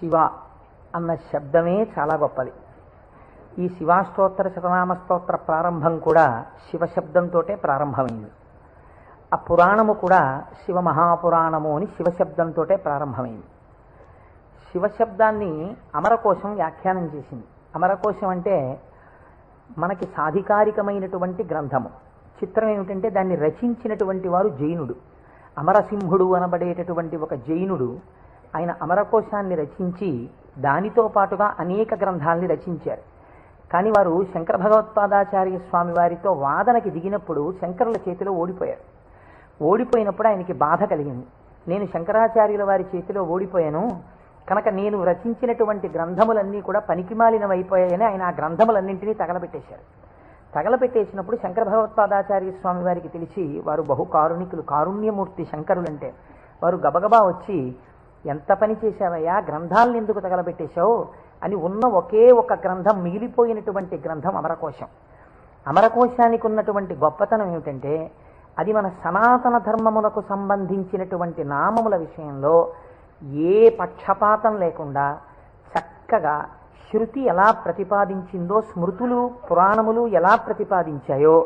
శివ అన్న శబ్దమే చాలా గొప్పది. ఈ శివాష్టోత్తర శతనామ స్తోత్ర ప్రారంభం కూడా శివ శబ్దంతోటే ప్రారంభమైంది. ఆ పురాణము కూడా శివ మహాపురాణము అని శివశబ్దంతో ప్రారంభమైంది. శివశబ్దాన్ని అమరకోశం వ్యాఖ్యానం చేసింది. అమరకోశం అంటే మనకి సాధికారికమైనటువంటి గ్రంథము. చిత్రం ఏమిటంటే దాన్ని రచించినటువంటి వారు జైనుడు. అమరసింహుడు అనబడేటటువంటి ఒక జైనుడు ఆయన అమరకోశాన్ని రచించి దానితో పాటుగా అనేక గ్రంథాలని రచించారు. కానీ వారు శంకర భగవత్పాదాచార్య స్వామి వారితో వాదనకి దిగినప్పుడు శంకరుల చేతిలో ఓడిపోయారు. ఓడిపోయినప్పుడు ఆయనకి బాధ కలిగింది. నేను శంకరాచార్యుల వారి చేతిలో ఓడిపోయాను. కనుక నేను రచించినటువంటి గ్రంథములన్నీ కూడా పనికిమాలినవైపోయాయని ఆయన ఆ గ్రంథములన్నింటినీ తగలబెట్టేశారు. తగలబెట్టేసినప్పుడు శంకర భగవత్పాదాచార్య స్వామి వారికి తెలిసి వారు బహు కారుణికులు కారుణ్యమూర్తి శంకరులంటే వారు గబగబా వచ్చి ఎంత పని చేశావయ్యా? గ్రంథాలను ఎందుకు తగలబెట్టేశావు? అని ఉన్న ఒకే ఒక గ్రంథం మిగిలిపోయినటువంటి గ్రంథం అమరకోశం. అమరకోశానికి ఉన్నటువంటి గొప్పతనం ఏమిటంటే అది మన సనాతన ధర్మములకు సంబంధించినటువంటి నామముల విషయంలో ఏ పక్షపాతం లేకుండా చక్కగా శృతి ఎలా ప్రతిపాదించిందో స్మృతులు పురాణములు ఎలా ప్రతిపాదించాయో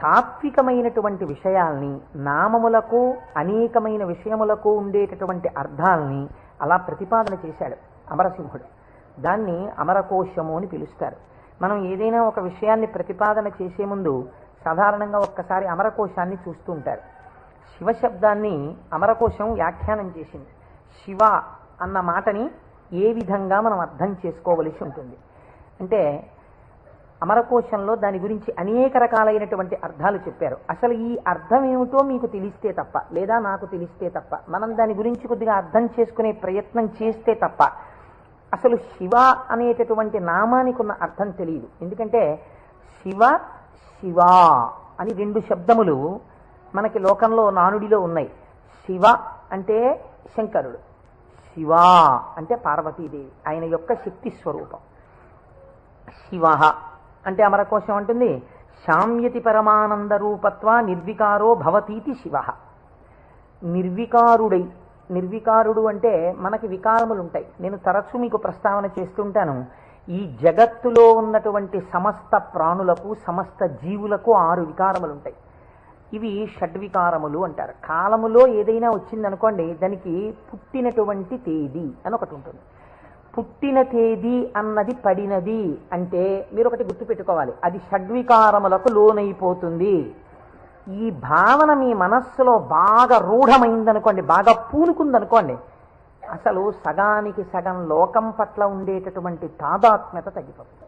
తాత్వికమైనటువంటి విషయాల్ని నామములకు అనేకమైన విషయములకు ఉండేటటువంటి అర్థాల్ని అలా ప్రతిపాదన చేశాడు అమరసింహుడు. దాన్ని అమరకోశము అని పిలుస్తారు. మనం ఏదైనా ఒక విషయాన్ని ప్రతిపాదన చేసే ముందు సాధారణంగా ఒక్కసారి అమరకోశాన్ని చూస్తూ ఉంటారు. శివశబ్దాన్ని అమరకోశం వ్యాఖ్యానం చేసింది. శివ అన్న మాటని ఏ విధంగా మనం అర్థం చేసుకోవలసి ఉంటుంది? అంటే అమరకోశంలో దాని గురించి అనేక రకాలైనటువంటి అర్థాలు చెప్పారు. అసలు ఈ అర్థం ఏమిటో మీకు తెలిస్తే తప్ప లేదా నాకు తెలిస్తే తప్ప మనం దాని గురించి కొద్దిగా అర్థం చేసుకునే ప్రయత్నం చేస్తే తప్ప అసలు శివ అనేటటువంటి నామానికి ఉన్న అర్థం తెలియదు. ఎందుకంటే శివ శివ అని రెండు శబ్దములు మనకి లోకంలో నానుడిలో ఉన్నాయి. శివ అంటే శంకరుడు శివ అంటే పార్వతీదేవి ఆయన యొక్క శక్తి స్వరూపం. శివ అంటే అమరకోశం అంటుంది శామ్యతి పరమానంద రూపత్వ నిర్వికారో భవతీతి శివ. నిర్వికారుడై నిర్వికారుడు అంటే మనకి వికారములు ఉంటాయి నేను తరచూ మీకు ప్రస్తావన చేస్తుంటాను ఈ జగత్తులో ఉన్నటువంటి సమస్త ప్రాణులకు సమస్త జీవులకు ఆరు వికారములు ఉంటాయి ఇవి షడ్వికారములు అంటారు. కాలములో ఏదైనా వచ్చిందనుకోండి దానికి పుట్టినటువంటి తేదీ అని ఒకటి ఉంటుంది పుట్టిన తేదీ అన్నది పడినది అంటే మీరు ఒకటి గుర్తుపెట్టుకోవాలి అది షడ్వికారములకు లోనైపోతుంది. ఈ భావన మీ మనస్సులో బాగా రూఢమైందనుకోండి బాగా పూనుకుందనుకోండి అసలు సగానికి సగం లోకం పట్ల ఉండేటటువంటి తాదాత్మ్యత తగ్గిపోతుంది.